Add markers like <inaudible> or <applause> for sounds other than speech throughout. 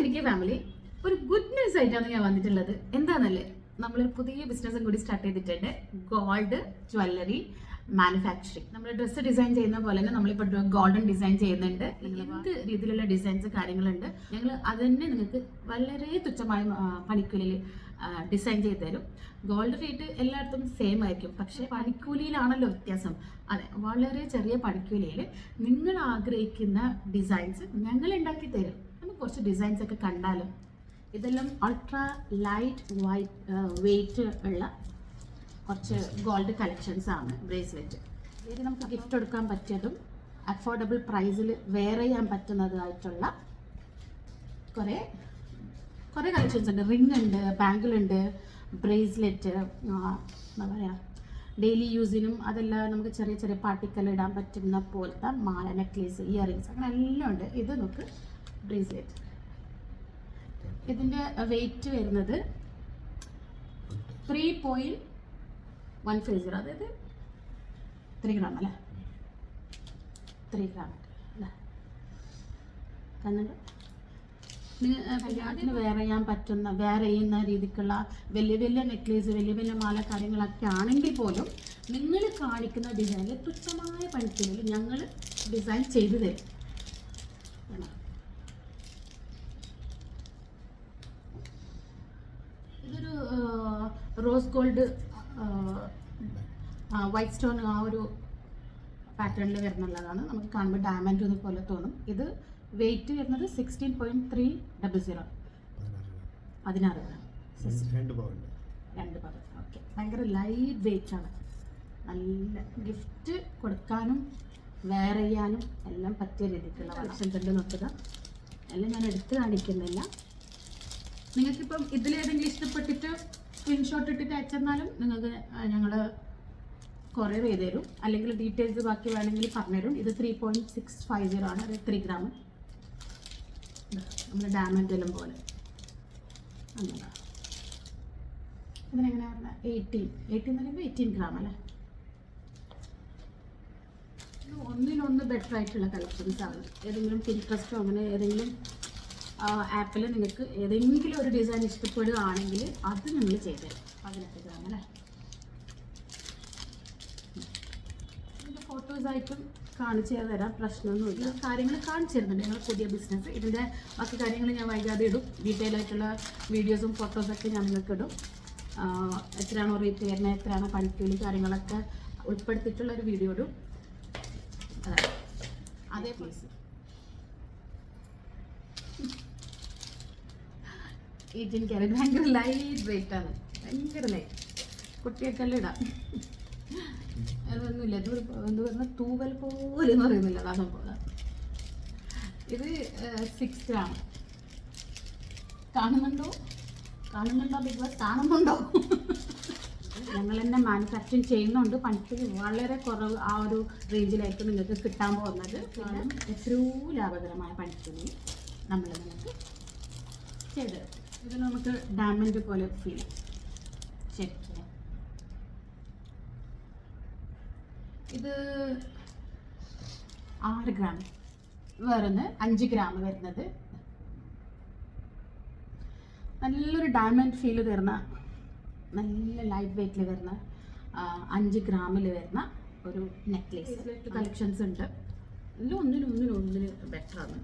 എനിക്ക് ഫാമിലി ഒരു good news ആയിട്ടാണ് ഞാൻ വന്നിട്ടുള്ളത്. എന്താണെന്നല്ലേ നമ്മളൊരു പുതിയ ബിസിനസ്സും കൂടി സ്റ്റാർട്ട് ചെയ്തിട്ടുണ്ട്. ഗോൾഡ് ജ്വല്ലറി മാനുഫാക്ചറിങ് നമ്മൾ ഡ്രസ്സ് ഡിസൈൻ ചെയ്യുന്ന പോലെ തന്നെ നമ്മളിപ്പോൾ ഗോൾഡൻ ഡിസൈൻ ചെയ്യുന്നുണ്ട്. എന്ത് രീതിയിലുള്ള ഡിസൈൻസ് കാര്യങ്ങളുണ്ട്. ഞങ്ങൾ അത് തന്നെ നിങ്ങൾക്ക് വളരെ തുച്ഛമായ പണിക്കൂലിയിൽ ഡിസൈൻ ചെയ്ത് തരും. ഗോൾഡ് റേറ്റ് എല്ലായിടത്തും സെയിം ആയിരിക്കും. പക്ഷേ പണിക്കൂലിയിലാണല്ലോ വ്യത്യാസം. അതെ വളരെ ചെറിയ പണിക്കൂലിയിൽ നിങ്ങൾ ആഗ്രഹിക്കുന്ന ഡിസൈൻസ് ഞങ്ങൾ ഉണ്ടാക്കി തരും. കുറച്ച് ഡിസൈൻസ് ഒക്കെ കണ്ടാലും ഇതെല്ലാം അൾട്രാ ലൈറ്റ് വൈറ്റ് വെയിറ്റ് ഉള്ള കുറച്ച് ഗോൾഡ് കളക്ഷൻസ് ആണ് ബ്രേസ്ലെറ്റ് ഇത് നമുക്ക് ഗിഫ്റ്റ് കൊടുക്കാൻ പറ്റിയതും അഫോർഡബിൾ പ്രൈസിൽ വെയർ ചെയ്യാൻ പറ്റുന്നതായിട്ടുള്ള കുറേ കുറേ കളക്ഷൻസ് ഉണ്ട്. റിംഗ് ഉണ്ട് ബാങ്കിളുണ്ട് ബ്രേസ്ലെറ്റ് എന്താ പറയുക ഡെയിലി യൂസിനും അതെല്ലാം നമുക്ക് ചെറിയ ചെറിയ പാർട്ടിക്കൽ ഇടാൻ പറ്റുന്ന പോലത്തെ മാല നെക്ലേസ് ഇയറിങ്സ് അങ്ങനെ എല്ലാം ഉണ്ട്. ഇത് നോക്ക് ബ്രേസ്ലെറ്റ് ഇതിന്റെ വെയിറ്റ് വരുന്നത് three point one five zero അതായത് ത്രീ ഗ്രാം അല്ലേ? ത്രീ ഗ്രാം അല്ലേ? കണ്ണുണ്ട് കല്യാണത്തിന് വേറെ ചെയ്യാൻ പറ്റുന്ന വേറെ ചെയ്യുന്ന രീതിക്കുള്ള വലിയ വലിയ നെക്ലേസ് വലിയ വലിയ മാല കാര്യങ്ങളൊക്കെ ആണെങ്കിൽ പോലും നിങ്ങൾ കാണിക്കുന്ന ഡിസൈനിൽ തുച്ഛമായ പണിക്കൂലിൽ ഞങ്ങൾ ഡിസൈൻ ചെയ്തു തരും കണ്ടോ? ഇതൊരു റോസ് ഗോൾഡ് വൈറ്റ് സ്റ്റോൺ ആ ഒരു പാറ്റേണിൽ വരുന്നുള്ളതാണ്. നമുക്ക് കാണുമ്പോൾ ഡയമണ്ട് പോലെ തോന്നും. ഇത് വെയിറ്റ് വരുന്നത് sixteen point three double zero പതിനാറ് ഗ്രാം രണ്ട് പവൻ. ഓക്കെ ഭയങ്കര ലൈറ്റ് വെയിറ്റ് ആണ്. നല്ല ഗിഫ്റ്റ് കൊടുക്കാനും വെയർ ചെയ്യാനും എല്ലാം പറ്റിയ രീതിക്കുള്ള ഓപ്ഷൻ കണ്ട് നോക്കുക. എല്ലാം ഞാൻ എടുത്ത് കാണിക്കുന്നില്ല. നിങ്ങൾക്കിപ്പം ഇതിലേതെങ്കിലും ഇഷ്ടപ്പെട്ടിട്ട് സ്ക്രീൻഷോട്ട് ഇട്ടിട്ട് അയച്ചെന്നാലും നിങ്ങൾക്ക് ഞങ്ങൾ കൊറിയർ ചെയ്ത് തരും അല്ലെങ്കിൽ ഡീറ്റെയിൽസ് ബാക്കി വേണമെങ്കിൽ പറഞ്ഞുതരും. ഇത് three point six five zero ആണ്. അത് ത്രീ ഗ്രാം നമ്മുടെ എല്ലാം പോലെ. അങ്ങനെ ഇതിനെങ്ങനെ പറഞ്ഞാൽ എയ്റ്റീൻ എയ്റ്റീൻ എന്ന് പറയുമ്പോൾ എയ്റ്റീൻ ഗ്രാം അല്ലേ? ഒന്നിനൊന്ന് ബെറ്റർ ആയിട്ടുള്ള കളക്ഷൻസ് ആണ്. ഏതെങ്കിലും പിൻട്രസ്റ്റോ അങ്ങനെ ഏതെങ്കിലും ആപ്പിൽ നിങ്ങൾക്ക് ഏതെങ്കിലും ഒരു ഡിസൈൻ ഇഷ്ടപ്പെടുകയാണെങ്കിൽ അത് നിങ്ങൾ ചെയ്തുതരും ഗ്രാം അല്ലേ? ഇതിന്റെ ഫോട്ടോസായിട്ടും കാണിച്ചു തരാം. പ്രശ്നമൊന്നുമില്ല. കാര്യങ്ങൾ കാണിച്ചു തരുന്നുണ്ട്. ഞങ്ങൾ പുതിയ ബിസിനസ് ഇതിന്റെ ബാക്കി കാര്യങ്ങൾ ഞാൻ വൈകാതെ ഇടും. ഡീറ്റെയിൽ ആയിട്ടുള്ള വീഡിയോസും ഫോട്ടോസൊക്കെ ഞാൻ നിങ്ങൾക്ക് ഇടും. എത്രയാണ് റേറ്റ് വരുന്നത് എത്രയാണോ പണിക്കൂലി കാര്യങ്ങളൊക്കെ ഉൾപ്പെടുത്തിയിട്ടുള്ള ഒരു വീഡിയോ ഇടും. അതേപോലെ എയ്റ്റീൻ ക്യാരറ്റ് ഭയങ്കര ലൈറ്റ് വെയിറ്റ് ആണ്. ഭയങ്കര ലൈറ്റ് കുട്ടിയൊക്കെല്ലാം ഇടാം. അതൊന്നുമില്ല. ഇത് എന്ത് പറഞ്ഞാൽ തൂവൽ പോലെ എന്ന് പറയുന്നില്ല അതാ സംഭവം. ഇത് സിക്സ് ഗ്രാം കാണുന്നുണ്ടോ? കാണുന്നുണ്ടോ ബിഗ് ബോസ് കാണുന്നുണ്ടോ? ഞങ്ങൾ തന്നെ മാനുഫാക്ചറിങ് ചെയ്യുന്നുണ്ട്. പണിക്ക് വളരെ കുറവ് ആ ഒരു റേഞ്ചിലായിരിക്കും നിങ്ങൾക്ക് കിട്ടാൻ പോകുന്നത്. എത്രയോ ലാഭകരമായ പണിക്കൂലി നമ്മൾ നിങ്ങൾക്ക് ചെയ്ത് തരും. ഇത് നമുക്ക് ഡയമണ്ട് പോലെ ഫീൽ ശരി ഇത് ആറ് ഗ്രാം വേറൊന്ന് അഞ്ച് ഗ്രാം വരുന്നത്. നല്ലൊരു ഡയമണ്ട് ഫീൽ തരുന്ന നല്ല ലൈറ്റ് വെയിറ്റിൽ വരുന്ന അഞ്ച് ഗ്രാമിൽ വരുന്ന ഒരു നെക്ലേസ് കളക്ഷൻസ് ഉണ്ട്. എല്ലാം ഒന്നിനും ഒന്നിനും ഒന്നിന് ബെറ്റർ ആണ്.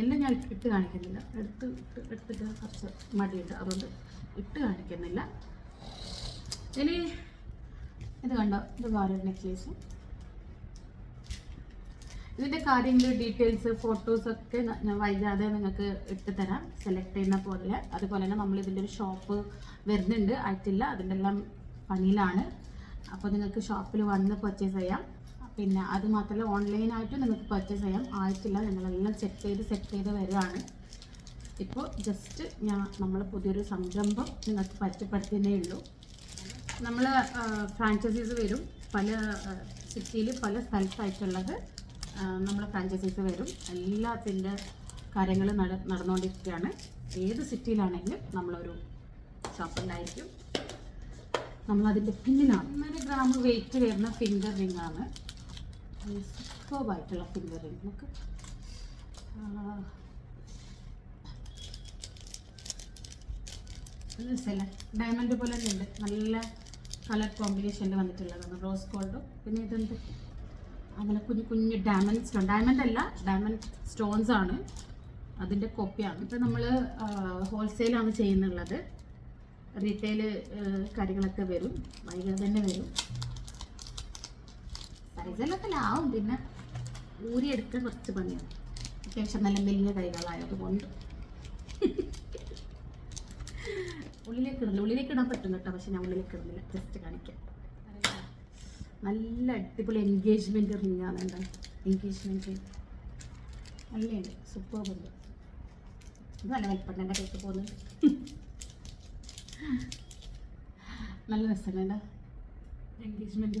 എല്ലാം ഞാൻ ഇട്ട് കാണിക്കുന്നില്ല. എടുത്ത് എടുത്തിട്ട് കുറച്ച് മടിയുണ്ട് അതുകൊണ്ട് ഇട്ട് കാണിക്കുന്നില്ല. ഇനി ഇത് കണ്ടോ? ഇത് വേറൊരു നെക്ലേസും ഇതിന്റെ കാര്യങ്ങൾ ഡീറ്റെയിൽസ് ഫോട്ടോസൊക്കെ ഞാൻ വൈകാതെ നിങ്ങൾക്ക് ഇട്ട് തരാം. സെലക്ട് ചെയ്യുന്ന പോലെ. അതുപോലെ തന്നെ നമ്മൾ ഇതിന്റെ ഒരു ഷോപ്പ് വരുന്നുണ്ട്. ആയിട്ടില്ല. അതിന്റെ എല്ലാം പണിയിലാണ്. അപ്പോൾ നിങ്ങൾക്ക് ഷോപ്പിൽ വന്ന് പർച്ചേസ് ചെയ്യാം. പിന്നെ അത് മാത്രമല്ല ഓൺലൈനായിട്ട് നിങ്ങൾക്ക് പർച്ചേസ് ചെയ്യാം. ആയിട്ടില്ല ഞങ്ങളെല്ലാം ചെക്ക് ചെയ്ത് സെറ്റ് ചെയ്ത് വരികയാണ്. ഇപ്പോൾ ജസ്റ്റ് ഞാൻ നമ്മൾ പുതിയൊരു സംരംഭം നിങ്ങൾക്ക് പരിചയപ്പെടുത്തുന്നേ ഉള്ളൂ. നമ്മൾ ഫ്രാഞ്ചൈസീസ് വരും. പല സിറ്റിയിൽ പല സ്ഥലത്തായിട്ടുള്ളത് നമ്മൾ ഫ്രാഞ്ചൈസീസ് വരും. എല്ലാത്തിന്റെ കാര്യങ്ങൾ നട നടന്നുകൊണ്ടിരിക്കുകയാണ്. ഏത് സിറ്റിയിലാണെങ്കിലും നമ്മളൊരു ഷോപ്പുണ്ടായിരിക്കും നമ്മളതിന്റെ പിന്നിലാണ്. ഒന്നര ഗ്രാം വെയിറ്റ് വരുന്ന ഫിംഗർ റിംഗ് ആണ്. സൂപ്പർബായിട്ടുള്ള ഫിംഗർ റിംഗ് നമുക്ക് ഡയമണ്ട് പോലെ തന്നെ ഉണ്ട്. നല്ല കളർ കോമ്പിനേഷനിൽ വന്നിട്ടുള്ളതാണ്. റോസ് ഗോൾഡും പിന്നെ ഇതുണ്ട്. അങ്ങനെ കുഞ്ഞു കുഞ്ഞു ഡയമണ്ട് സ്റ്റോൺ ഡയമണ്ട് അല്ല ഡയമണ്ട് സ്റ്റോൺസ് ആണ്. അതിന്റെ കോപ്പിയാണ് ഇപ്പം നമ്മൾ ഹോൾസെയിലാണ് ചെയ്യുന്നുള്ളത്. റീറ്റെയിൽ കാര്യങ്ങളൊക്കെ വരും. വൈകാതെ തന്നെ വരും. സൈസിലൊക്കെ ലാവും പിന്നെ ഊരിയെടുക്കാൻ കുറച്ച് പണിയാണ്. അത്യാവശ്യം നല്ല മെലിഞ്ഞ കൈകളായതുകൊണ്ട്. ഉള്ളിലേക്ക് ഇടുന്നില്ല ഉള്ളിലേക്ക് ഇടാൻ പറ്റും കേട്ടോ. പക്ഷെ ഞാൻ ഉള്ളിലേക്ക് ഇടുന്നില്ല. ജസ്റ്റ് കാണിക്കാം. നല്ല അടിപൊളി എൻഗേജ്മെന്റ് റിങ്ങാണ് എന്താ എൻഗേജ്മെന്റ് നല്ലുണ്ട് സൂപ്പർ ഉണ്ട്. ഇത് നല്ല വലിപ്പം എന്റെ കൈക്ക് പോകുന്നത് നല്ല രസമാണ് എന്താ എൻഗേജ്മെന്റ്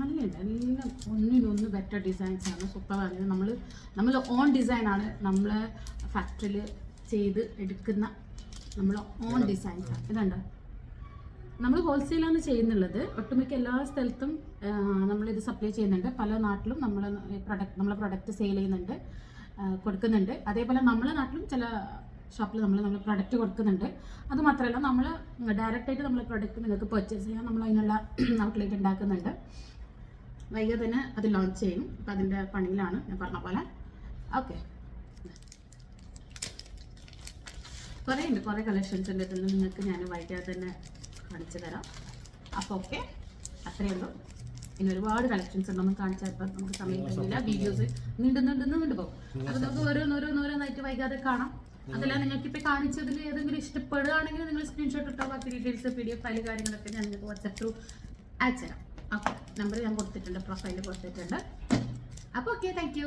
നല്ലുണ്ട് എല്ലാം ഒന്നിനൊന്ന് ബെറ്റർ ഡിസൈൻസ് ആണ്. സൂപ്പറാണ് നമ്മൾ നമ്മൾ ഓൺ ഡിസൈനാണ് നമ്മൾ ഫാക്ടറിയിൽ ചെയ്ത് എടുക്കുന്ന നമ്മൾ ഓൺ ഡിസൈൻസ് ആണ്. ഇതുണ്ട് നമ്മൾ ഹോൾസെയിലാണ് ചെയ്യുന്നുള്ളത്. ഒട്ടുമിക്ക എല്ലാ സ്ഥലത്തും നമ്മളിത് സപ്ലൈ ചെയ്യുന്നുണ്ട്. പല നാട്ടിലും നമ്മൾ പ്രൊഡക്റ്റ് നമ്മളെ പ്രൊഡക്റ്റ് സെയിൽ ചെയ്യുന്നുണ്ട് കൊടുക്കുന്നുണ്ട്. അതേപോലെ നമ്മളെ നാട്ടിലും ചില ഷോപ്പിൽ നമ്മൾ നമ്മൾ പ്രൊഡക്റ്റ് കൊടുക്കുന്നുണ്ട്. അത് മാത്രമല്ല നമ്മൾ ഡയറക്റ്റായിട്ട് നമ്മൾ പ്രൊഡക്റ്റ് നിങ്ങൾക്ക് പർച്ചേസ് ചെയ്യാൻ നമ്മൾ അതിനുള്ള <clears throat> ഔട്ട്ലെറ്റ് ഉണ്ടാക്കുന്നുണ്ട്. വൈകാതെ തന്നെ അത് ലോഞ്ച് ചെയ്യും. അപ്പം അതിന്റെ പണിയിലാണ് ഞാൻ പറഞ്ഞ പോലെ. ഓക്കെ കുറേ ഉണ്ട് കുറേ കളക്ഷൻസ് ഉണ്ട്. ഇതിൽ നിങ്ങൾക്ക് ഞാൻ വൈകാതെ തന്നെ കാണിച്ചു തരാം. അപ്പോൾ ഓക്കെ അത്രയേ ഉള്ളൂ. ഇനി ഒരുപാട് കളക്ഷൻസ് ഉണ്ടെന്ന് കാണിച്ചാൽ ഇപ്പം നമുക്ക് സമയം വീഡിയോസ് നീണ്ടു നീണ്ടു നീണ്ടു പോകും. അപ്പോൾ നമുക്ക് ഓരോന്നോരോന്നോരോന്നായിട്ട് വൈകാതെ കാണാം. അതല്ല നിങ്ങൾക്ക് ഇപ്പൊ കാണിച്ചതിൽ ഏതെങ്കിലും ഇഷ്ടപ്പെടുകയാണെങ്കിൽ നിങ്ങൾ സ്ക്രീൻഷോട്ട് ഇട്ടോ ബാക്കി details P D F file കാര്യങ്ങളൊക്കെ ഞാൻ നിങ്ങൾക്ക് വാട്സപ്പ് ത്രൂ അയച്ചുതരാം. ഓക്കെ നമ്പർ ഞാൻ കൊടുത്തിട്ടുണ്ട് പ്രൊഫൈലിൽ കൊടുത്തിട്ടുണ്ട്. അപ്പോൾ ഓക്കെ താങ്ക്